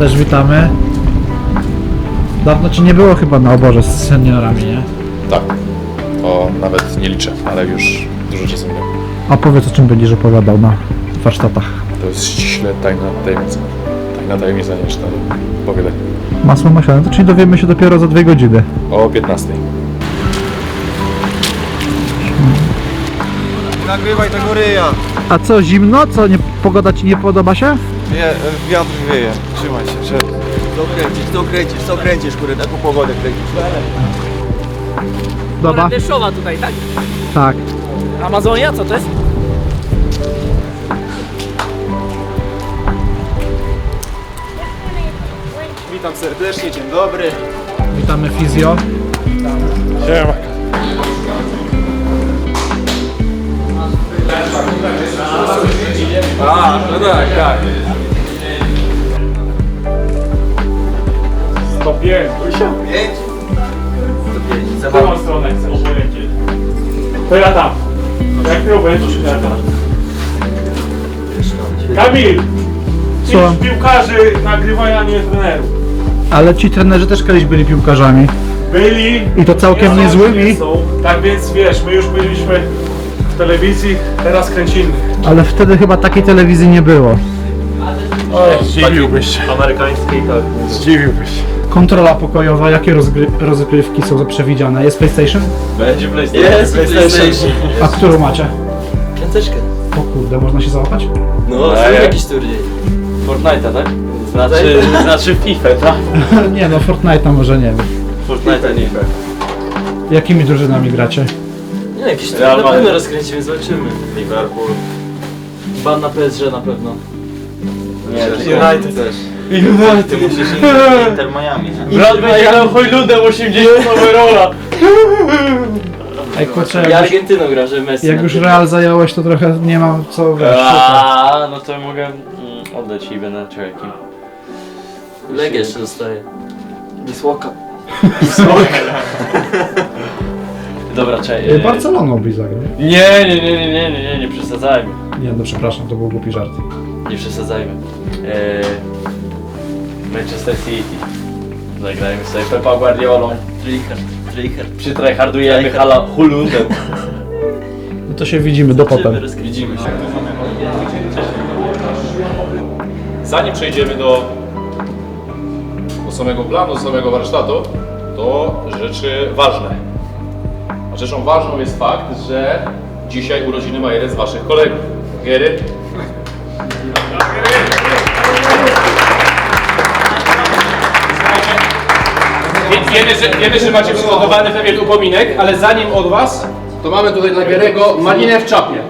Też witamy. Dawno ci nie było chyba na oborze z seniorami, nie? Tak. O, nawet nie liczę, ale już dużo czasu minęło. A powiedz o czym będziesz opowiadał na warsztatach. To jest ściśle tajna tajemnica. Tajna tajemnica, nie czytam powiedzeń. Masło maślane, to czyli dowiemy się dopiero za dwie godziny. O 15. Nagrywaj tego ryja. A co, zimno? Co, nie, pogoda ci nie podoba się? Nie, e, wiatr wieje. Trzymaj się, że... Co kręcisz, co kręcisz, co kręcisz, kurde, taką pogodę kręcisz. Dobra? deszczowa tutaj, tak? Tak. Amazonia, co to jest? Witam serdecznie, dzień dobry. Witamy fizjo. Siema. A, no tak, tak. 105. Pięć? To pięć, za Którą mało. stronę chcesz polecieć? To ja tam. Jak ty będziesz? Ja tam. Kamil! Co? piłkarzy nagrywają, a nie trenerów. Ale ci trenerzy też kiedyś byli piłkarzami. Byli. I to całkiem nie są, niezłymi. nie są. Tak więc wiesz, my już byliśmy w telewizji, teraz kręcimy. Ale wtedy chyba takiej telewizji nie było. Zdziwiłbyś się. Amerykańskiej, tak. Zdziwiłbyś się. Kontrola pokojowa, jakie rozgry- rozgrywki są przewidziane? Jest PlayStation? Będzie PlayStation. Jest PlayStation. A którą macie? Piąteczkę. O kurde, można się załapać? No, Ej. jest jakiś turniej. Fortnite'a, tak? Znaczy, znaczy FIFA, tak? nie no, Fortnite'a może nie wiem. Fortnite'a nie. Jakimi drużynami gracie? Nie, jakiś turniej Real na pewno Madrid. rozkręcimy, zobaczymy. Liverpool. Ban na PSG na pewno. Nie, United też. United. Ty musisz Inter Miami, nie? Brat będzie grał Hojludem 80 rola. Ej, kurczę, I jak już, Argentyną gra, że Messi. jak na już tym. Real zająłeś, to trochę nie mam co wiesz, szukać. A, no to mogę mm, oddać i będę czekał. Legia jeszcze zostaje. Wisłoka. Dobra, czekaj. E, Barceloną byś zagrał. Nie, nie, nie, nie, nie, nie, nie, nie przesadzajmy. Nie no, przepraszam, to był głupi żart. Nie przesadzajmy. E, Manchester City. Zagrajmy sobie Pepa Guardiolą. Trichard. Trichard. Przytryhardujemy hala Hulundem. No to się widzimy, do potem. Widzimy się. Zanim przejdziemy do, do samego planu, do samego warsztatu, to rzeczy ważne. A rzeczą ważną jest fakt, że dzisiaj urodziny ma jeden z Waszych kolegów. Gery. Wiemy że, wiemy, że macie przygotowany pewien upominek, ale zanim od Was, to mamy tutaj dla Gerego malinę w czapie.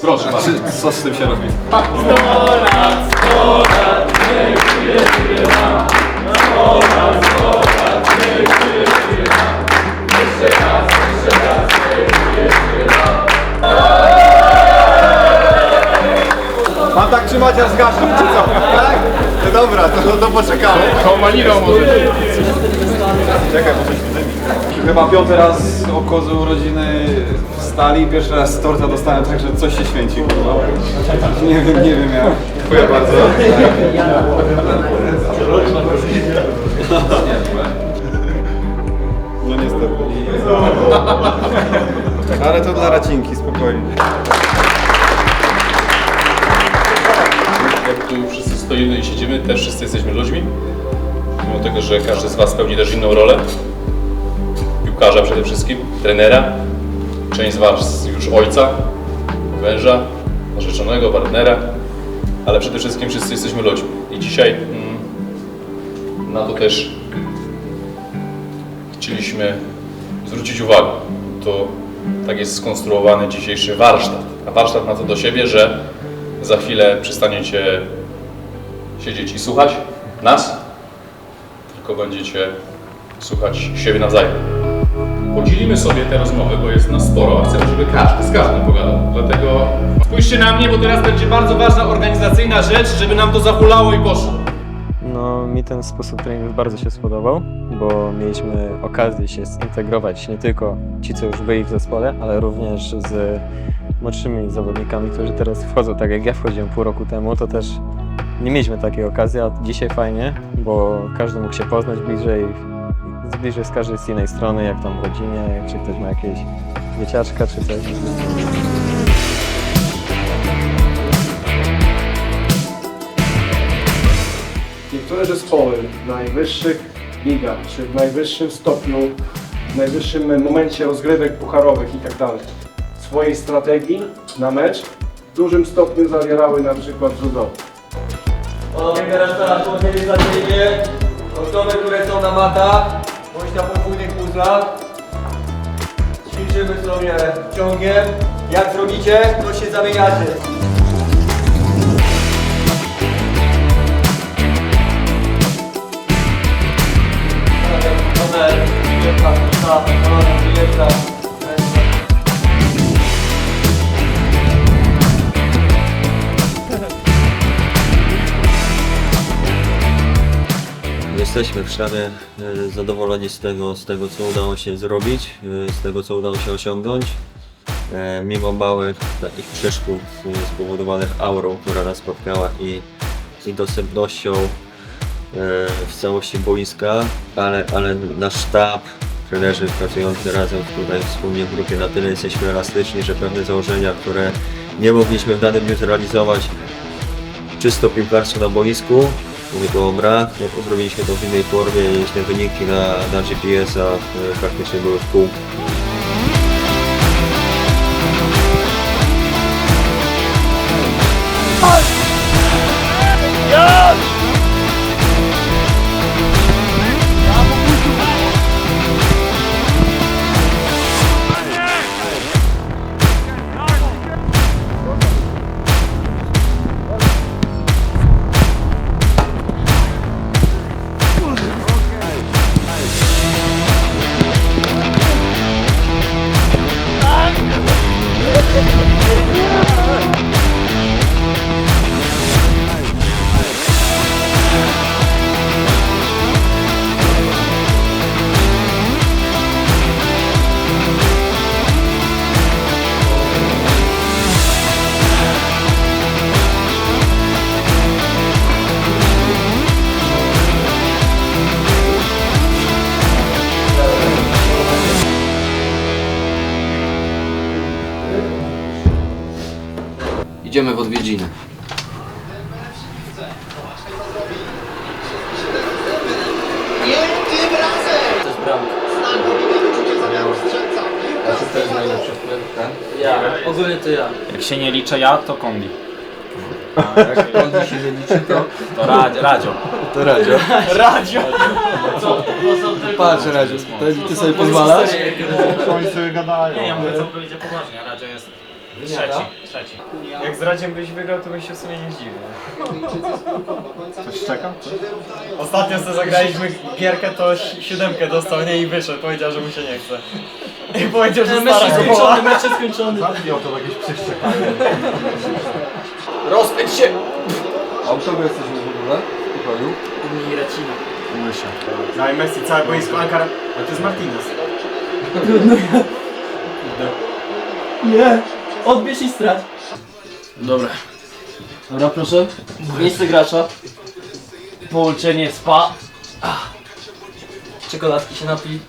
Proszę bardzo. Co z tym się robi? Mam tak trzymać, aż zgaszę, czy co? Tak? No dobra, to, to poczekamy. Tą maliną może. Czekaj, bo coś widzę. Chyba piąty raz obchodzę urodziny w stali, pierwszy raz torta dostałem, także coś się święci. kurwa. Nie wiem, nie wiem ja. Dziękuję bardzo. No niestety. Ale to dla racinki, spokojnie. Jak tu wszyscy stoimy i siedzimy, też wszyscy jesteśmy ludźmi. Mimo tego, że każdy z Was pełni też inną rolę. Piłkarza przede wszystkim, trenera, część z Was już ojca, męża, narzeczonego, partnera, ale przede wszystkim wszyscy jesteśmy ludźmi. I dzisiaj mm, na to też chcieliśmy zwrócić uwagę. To tak jest skonstruowany dzisiejszy warsztat. A warsztat ma to do siebie, że za chwilę przestaniecie siedzieć i słuchać nas, tylko będziecie słuchać siebie nawzajem. Podzielimy sobie te rozmowy, bo jest nas sporo, a chcemy, żeby każdy z każdym pogadał. Dlatego spójrzcie na mnie, bo teraz będzie bardzo ważna organizacyjna rzecz, żeby nam to zahulało i poszło. No, mi ten sposób treningu bardzo się spodobał, bo mieliśmy okazję się zintegrować nie tylko ci, co już byli w zespole, ale również z młodszymi zawodnikami, którzy teraz wchodzą. Tak jak ja wchodziłem pół roku temu, to też nie mieliśmy takiej okazji, a dzisiaj fajnie, bo każdy mógł się poznać bliżej, bliżej z każdej z innej strony, jak tam w rodzinie, czy ktoś ma jakieś dzieciaczka, czy coś. Niektóre zespoły w najwyższych ligach, czy w najwyższym stopniu, w najwyższym momencie rozgrywek pucharowych i tak swojej strategii na mecz w dużym stopniu zawierały na przykład judo. Panowie teraz połączenie za ciebie. Osoby, które są na matach, bądź na podwójnych puzzlach. Ćwiczymy sobie ciągiem. Jak zrobicie, to się zamieniacie. Jesteśmy w sztabie e, zadowoleni z tego, z tego, co udało się zrobić, e, z tego, co udało się osiągnąć. E, Mimo małych takich przeszkód spowodowanych aurą, która nas spotkała i, i dostępnością w całości boiska, ale, ale nasz sztab, trenerzy pracujący razem tutaj wspólnie w grupie na tyle jesteśmy elastyczni, że pewne założenia, które nie mogliśmy w danym dniu zrealizować, czysto piłkarstwo na boisku, mówię tu o brak, no to zrobiliśmy to w innej formie te wyniki na, na GPS-a e, praktycznie były w pół. Idziemy liczę ja, to kombi. Jak kondi się nie liczy, to... To radio. radio. To radio. Radio! Patrz, radio. Ty, ty sobie pozwalasz? Nie, ja mówię całkowicie poważnie, radio jest trzeci. trzeci. Jak z radziem byś wygrał, to byś się w sumie nie zdziwił. Coś czeka? Ostatnio co zagraliśmy gierkę, to si- siódemkę dostał, nie i wyszedł, powiedział, że mu się nie chce. I powiedział, że Mecz stara jest skończony, mecz jest skończony. Rozpędź się! A u kogo jesteśmy w ogóle? W pokoju? Mi Recina. No i Messi, całe boisko Ankara, a to jest Martinez. Nie! Odbierz i strać. Dobra. Dobra, proszę. Miejsce gracza. Połączenie spa. Czekoladki się napij.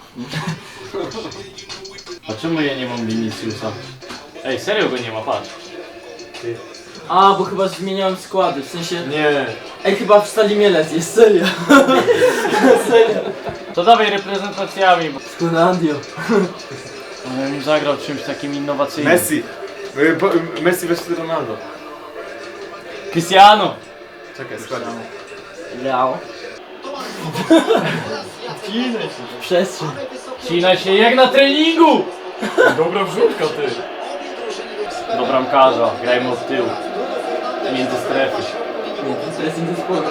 A czemu ja nie mam Viniciusa? Ej, serio go nie ma, patrz. A, bo chyba zmieniałem składy, w sensie... Nie. Ej, chyba wstali mielec, jest serio. serio. To dawaj reprezentacjami, ja bym zagrał czymś takim innowacyjnym. Messi. Messi versus Ronaldo. Cristiano! Czekaj, składam. Leo. Przestrzeń. Cina się jak na treningu! Dobra wrzutka, ty. Do bramkarza, grajmy od tyłu. Między strefy. To jest inny sport.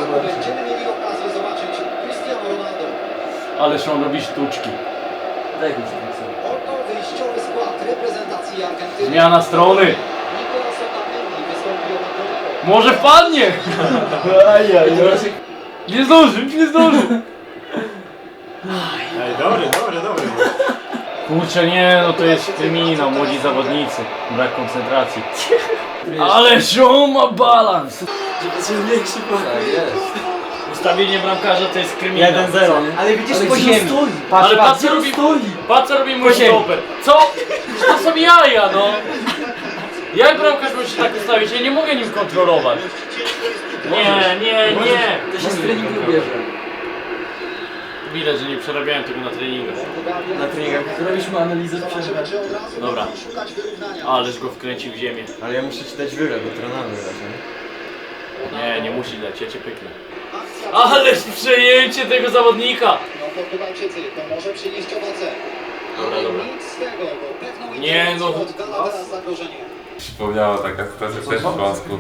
Ależ on robi sztuczki. Daj go się. Zmiana strony. Może wpadnie! Nie zdąży, nie zdąży. Ej, dobry, dobry, dobry. Kurczę, nie, no to jest kryminał, młodzi zawodnicy. Brak koncentracji. Ale on ma balans. Tak jest. Ustawienie bramkarza to jest kryminał. 1-0. Ale widzisz, po ziemi. Ale patrz co robi, patrz co robi mój stoper. Co? To są jaja, no. Jak bramkarz może się tak ustawić? Ja nie mogę nim kontrolować. Nie, nie, nie. To się z treningu bierze. Widać, że nie przerabiałem tego na treningach. Na treningach zrobiliśmy analizę przerwę. Dobra. Ależ go wkręcił w ziemię. Ale ja muszę ci dać wywiad, bo trenamy raczej. Nie, nie musi dać, ja cię pyknę. Ależ przejęcie tego zawodnika! No Portugalczycy, to może przynieść owoce. Dobra, Ale dobra. nic z tego, bo pewną Nie, no. interwencją oddala teraz zagrożenie. Przypomniała taka sytuacja też w Śląsku.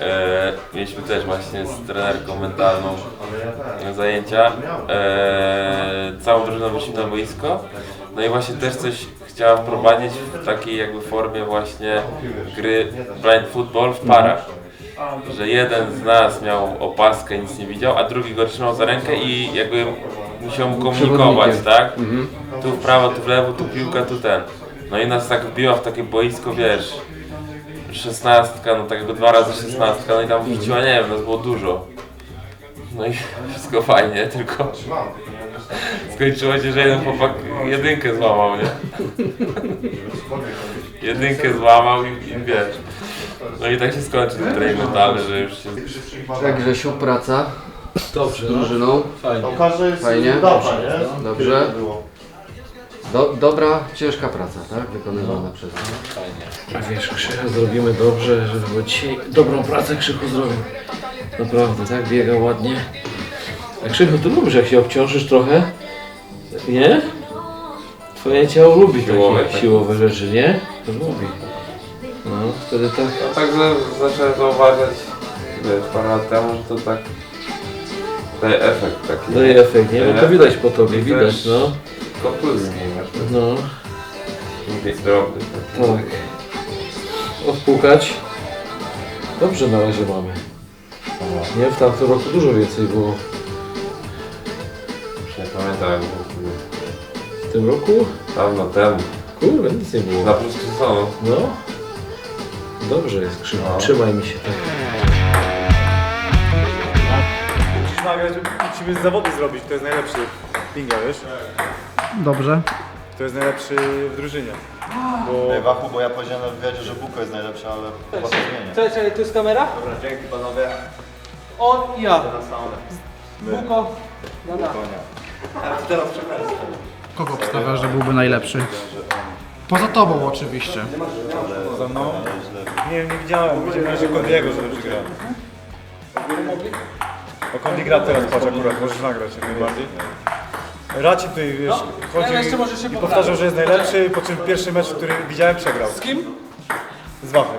E, mieliśmy też właśnie z trenerką mentalną zajęcia. E, całą drużyną wyszliśmy na boisko. No i właśnie też coś chciała wprowadzić w takiej jakby formie właśnie gry blind football w parach. Że jeden z nas miał opaskę, nic nie widział, a drugi go trzymał za rękę i jakby musiał mu komunikować, tak? Tu w prawo, tu w lewo, tu piłka, tu ten. No i nas tak wbiła w takie boisko, wiesz, szesnastka, no takiego dwa razy szesnastka, no i tam wrzuciła, nie wiem, nas było dużo. No i wszystko fajnie, tylko skończyło się, że jeden chłopak jedynkę złamał, nie? Jedynkę złamał i, i wiesz. No i tak się skończył ten trening mentalny, że już się... Tak, Grzesiu, praca. Dobrze. Z drużyną. Fajnie. jest Fajnie. Dobrze. Do, dobra, ciężka praca, tak? Wykonywana przez nas. A wiesz, Krzycha zrobimy dobrze, żeby dzisiaj dobrą pracę Krzychu zrobił. Naprawdę, tak? Biega ładnie. A Krzychu, ty lubisz jak się obciążysz trochę? Nie? Twoje ciało lubi Siłowe, takie tak? siłowe rzeczy, nie? To lubi. Wtedy tak. Tak za- zacząłem zauważać, wiesz, parę lat temu, że to tak daje efekt taki. Daje efekt, nie? No to widać po tobie, widać, no. Kontuzji nie masz, to No, jest drobny. tak. Odpukać. Dobrze na razie mamy. Nie, w tamtym roku dużo więcej było. Już nie pamiętam, W tym roku? dawno temu. Kurwa, nic nie było. Na plus sezonu. No. Dobrze jest Krzychu, trzymaj mi się tak. Musisz nagrać, musimy zawody zrobić, to jest najlepszy pinga, wiesz? Dobrze. To jest najlepszy w drużynie. Ej, Wachu, bo ja powiedziałem na wywiadzie, że Buko jest najlepszy, ale chyba to zmienię. Cześć, cześć, tu jest kamera? Dobra, dzięki panowie. On i ja. Buko. Kogo obstawiasz, że byłby najlepszy? Poza tobą oczywiście. Poza mną? Nie, nie widziałem. Widziałem że Kondiego, że lepszy gra. O Kondi gra teraz, patrz akurat, możesz nagrać jak najbardziej. Raci tutaj, wiesz, chodzi jeszcze może się i powtarzał, że jest najlepszy, po czym pierwszy mecz, który widziałem, przegrał. Z kim? Z Wachem.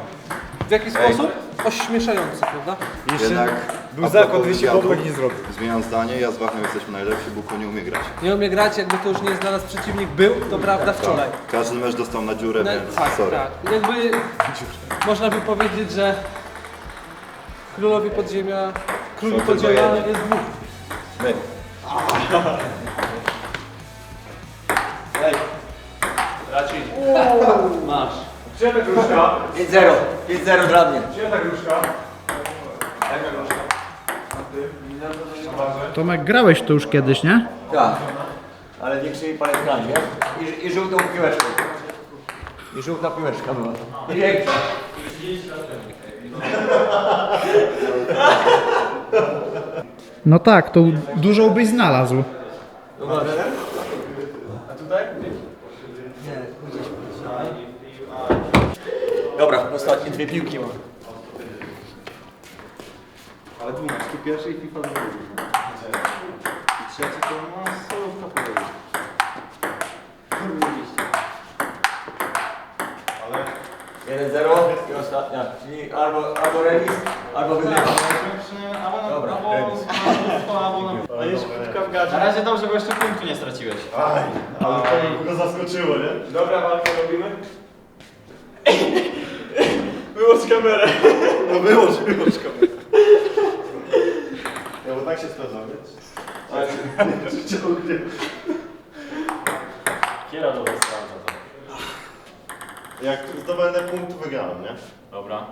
W jaki sposób? Ośmieszający, prawda? Jeszcze Jednak był zakład propos 200 wywiadu, chłopak i nie zrobił. Zmieniam zdanie, ja z Wachem jesteśmy najlepsi, Buko nie umie grać. Nie umie grać, jakby to już nie jest dla nas przeciwnik był, to prawda wczoraj. Każdy mecz dostał na dziurę, No, więc tak, sorry. tak. Jakby można by powiedzieć, że królowi podziemia, królu Są tylko podziemia jedni. jest dwóch. My. Masz. 5-0. 5-0 dla mnie. Tomek, grałeś tu już kiedyś, nie? Tak. Ale większymi paletkami, nie? I, I żółtą piłeczką. I żółta piłeczka była. I. No tak, to dużo byś znalazł. Dobra, ostatnie dwie piłki mam. Ale dwunastki pierwszy i FIFA drugi. I trzeci to ma solówka powiedzieć. Ale 1-0 i ostatnia. Czyli albo, albo remis, albo wygrywa. Dobra, remis. Na razie dobrze, bo jeszcze punktu nie straciłeś. Ale to go zaskoczyło, nie? Dobra, walkę robimy? No wyłącz, wyłącz kamerę. Tak się sprawdza, wiesz? Kiera dobrze sprawdza to. Jak zdobędę punkt, wygrałem, nie? Dobra.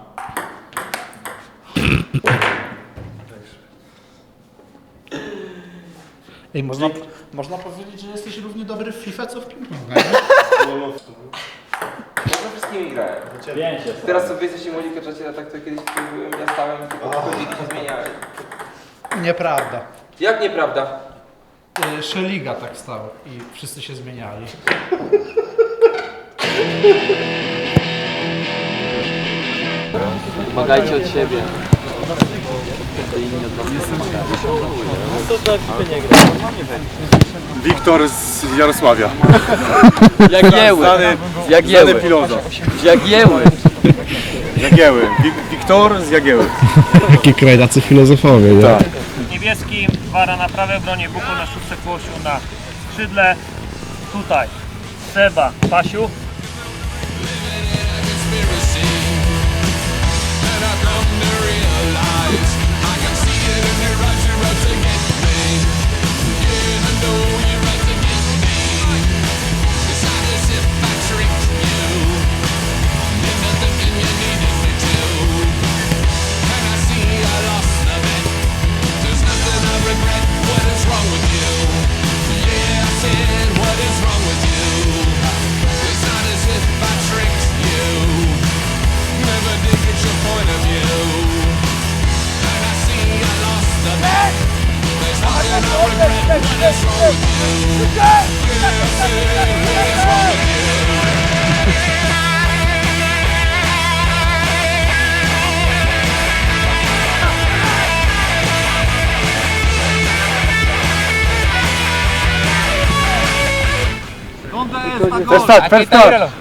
Ej, można, można powiedzieć, że jesteś równie dobry w FIFA, co w ping-ponga, nie? Ja ze wszystkimi grałem. Pięć jest. Teraz sobie jesteście młodzi kaczacie, a tak to kiedyś byłem, ja stałem, tylko wchodzili się zmieniali. Nieprawda. Jak nieprawda? Y, Szeliga tak stał i wszyscy się zmieniali. Pomagajcie od siebie. Wiktor z Jarosławia. Jagieły. Jagieły. filozof. Jagieły. Jagieły. Wik- Wiktor z Jagieły. Jakie krajdacy filozofowie, nie? Tak. Niebieski, Wara na prawej obronie, Buku na szóstce Kłosiu na skrzydle. Tutaj Seba, Pasiu. First start, first start.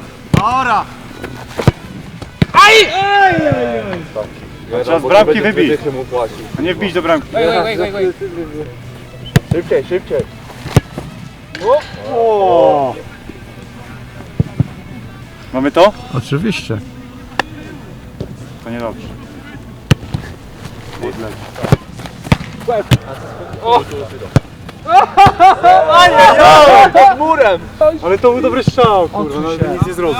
Czas bramki wybić. A nie wbić do bramki. Szybciej, szybciej. O! Mamy to? Oczywiście. To niedobrze. Ale to był dobry strzał, kurwa, no, nic nie zrobił.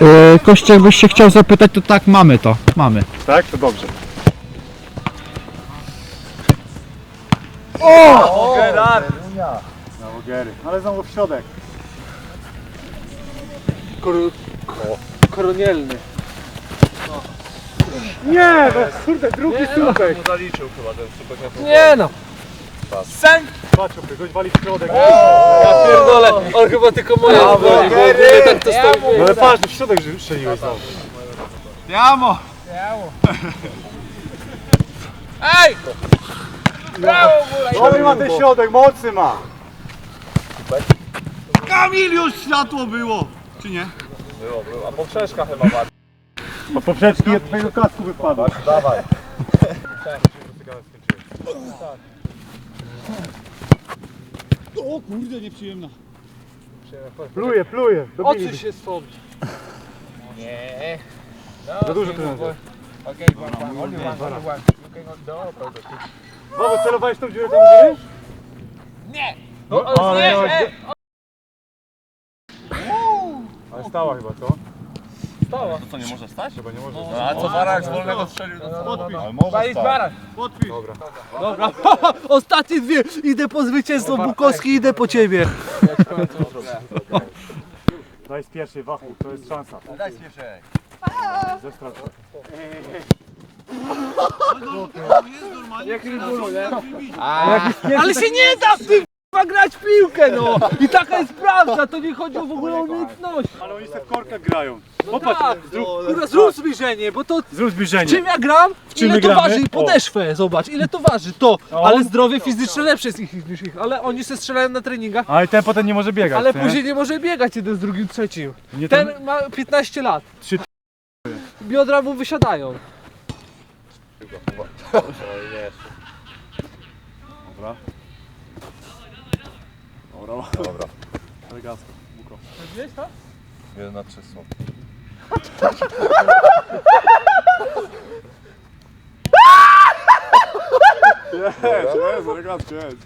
Yy, Kościa, jakbyś się chciał zapytać, to tak, mamy to. Mamy. Tak? To dobrze. Na Ogery. Ale znowu w środek. Koronielny. Nie, no, kurde, drugi słupek. Nie no. Patrz, opie, goś wali w środek. Ja pierdolę. On chyba tylko moje woli, bo mnie tak to stoi. No ale patrz, w środek strzeliłeś znowu. Jamo! Ej! Brawo, Dobry ma ten środek, mocy ma. Kamil, już światło było! Czy nie? A poprzeczki od twojego kasku wypadły. Dawaj. O kurde, nieprzyjemna. Pluje, pluje. Odsuń się stąd. Nie. Za dużo pieniędzy. Znowu celowałeś tą dziurę tam u góry? Nie! No, No, ale nie, e, Ale stała chyba, co? Stała. To co, nie może stać? Chyba nie może. No, a co Warak z wolnego strzelił? No? Podpisz. Ale może Walić stać. barak. Podpisz. Dobra. Dobra. Ostatnie dwie. Idę po zwycięstwo Bukowski, idę po ciebie. Daj z pierwszej, Wachu, to jest szansa. Daj spieszej. Ze straty. Ale się nie da w tym k***a, grać w piłkę, no! I taka jest prawda, to nie chodzi w ogóle o umiejętność. Ale oni se w korkach grają. Popatrz, Tak, zrób, kurwa, zrób zbliżenie, bo to zrób zbliżenie. czym ja gram, czym ile my to gramy? waży, O. podeszwę, zobacz, ile to waży, to, O. ale zdrowie fizyczne lepsze jest ich niż ich, ale oni se strzelają na treningach, Ale ten potem nie może biegać, ale nie? później nie może biegać jeden z drugim, trzecim. Nie tam- Ten ma 15 lat. Trzy- Biodra mu wysiadają. Dobra. Dobra. Dobra. Elegancko. Buko. Wiesz to? Jeden na trzy są. Jest, jest, elegancko jest.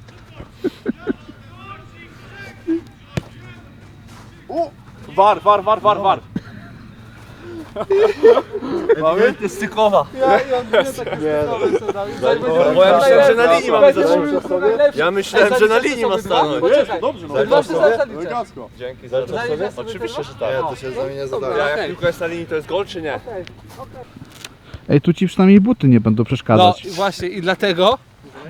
U! War, war, war, war, war. Mamy? jest stykowa. Ja, ja nie tak Bo ja myślałem, że na linii mamy zacząć. Ja myślałem, że na linii ma stanąć. Jest, dobrze, no. Zaliczysz sobie? Elegancko. Dzięki za sobie? Oczywiście, że tak. Ja to się z nami nie zadaję. Ja jak piłka jest na linii, to jest gol czy nie? Ej, tu ci przynajmniej buty nie będą No przeszkadzać. i właśnie i dlatego,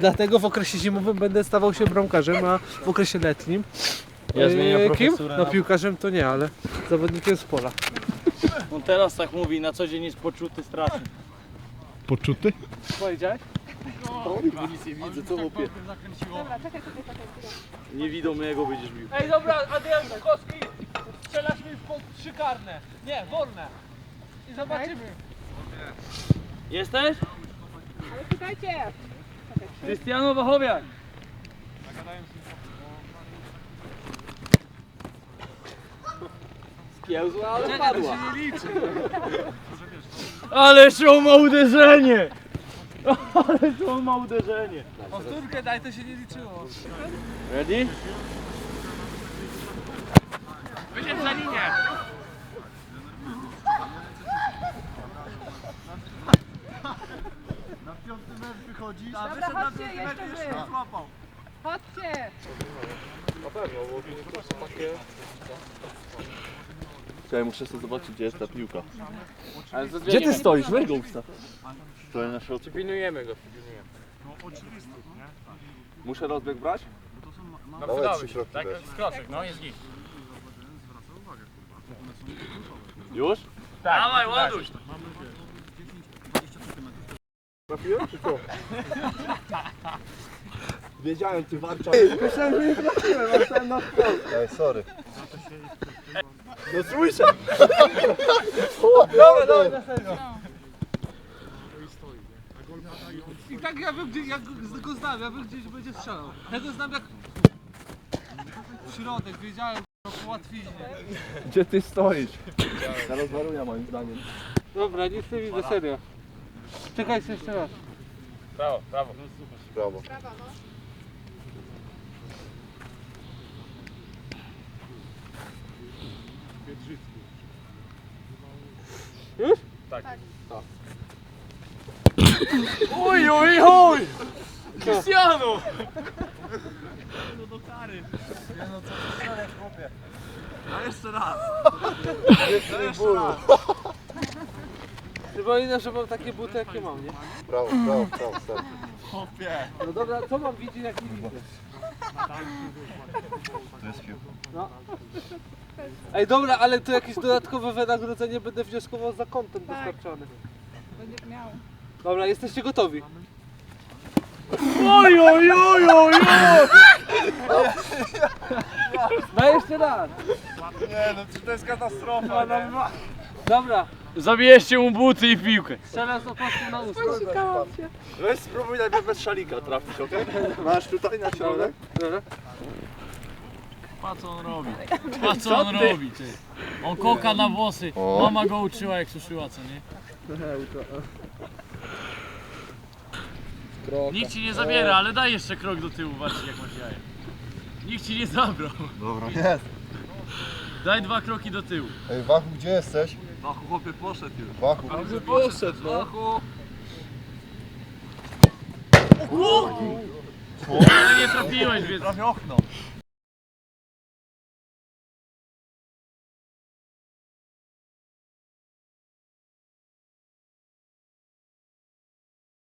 dlatego w okresie zimowym będę stawał się bramkarzem, a w okresie letnim Ja zmieniam e, kim? No na- piłkarzem to nie, ale zawodnikiem z pola. On teraz tak mówi, na co dzień jest poczuty strasznie. Poczuty? Powiedziałeś? Nic nie widzę, co łopie. Niewidomego będziesz bił. Ej dobra, Adrian Koski, strzelasz mi w po- trzy karne. Nie, wolne. I zobaczymy. Jesteś? Ale pytajcie! Krystiano Wachowiak. Skielzła, ale padła. Ależ on ma uderzenie! Ależ on ma uderzenie. Powtórkę daj, to się nie liczyło. Ready? Wyszedł za linię. Dobra, chodźcie, jeszcze wy! Chodźcie! Ja muszę sobie zobaczyć, gdzie jest ta piłka. Gdzie ty stoisz? Weź go ustaw. Stoję na środku. Pilnujemy go. Muszę rozbieg brać? No, Dawaj trzy środki Tak, też. skroczek, no jest git. Już? Tak, Dawaj, ładuj. Trafiłem czy co? Wiedziałem, ty warcza. Myślałem, że nie trafiłem, a stałem na wprost. Ej, sorry. No słyszę. Dobra, dobra, na serio. I tak ja wiem, gdzie, jak go znam, ja wiem, gdzieś będzie strzelał. Ja go znam jak... W środek, wiedziałem, no, po łatwiźnie. Gdzie ty stoisz? Zaraz waruję moim zdaniem. Dobra, nic nie widzę, serio. Czekajcie jeszcze raz. Brawo, brawo. Brawo. Tak. Oj, oj, oj! Cristiano! No do kary. Nie no, co ty chłopie? A jeszcze raz. Jeszcze bólu. Przypominam, że mam takie buty, jakie mam, nie? Brawo, brawo, brawo. Chłopie. No dobra, co mam widzieć, jak nie widzę? To jest piłka. No. Ej, dobra, ale tu jakieś dodatkowe wynagrodzenie będę wnioskował za kontent dostarczony. Będziesz miał. Dobra, jesteście gotowi? Oj, oj, oj, oj, oj! No jeszcze raz. Nie no, to jest katastrofa, nie? Dobra, Zabierzcie mu buty i piłkę. strzelam z opaską na usta. Weź spróbuj najpierw bez szalika trafić, okej? Masz tutaj na środek? Patrz co on robi. Patrz co on robi, ty. On koka na włosy. Mama go uczyła jak suszyła, co nie? Nikt ci nie zabiera, ale daj jeszcze krok do tyłu, patrzcie jak masz jaja. Nikt ci nie zabrał. Dobra, jest. Daj dwa kroki do tyłu. Ej, Wachu, gdzie jesteś? Wachu chłopie poszedł już. Wachu. poszedł, no. Wachu. Ale nie trafiłeś, więc... Prawie okno.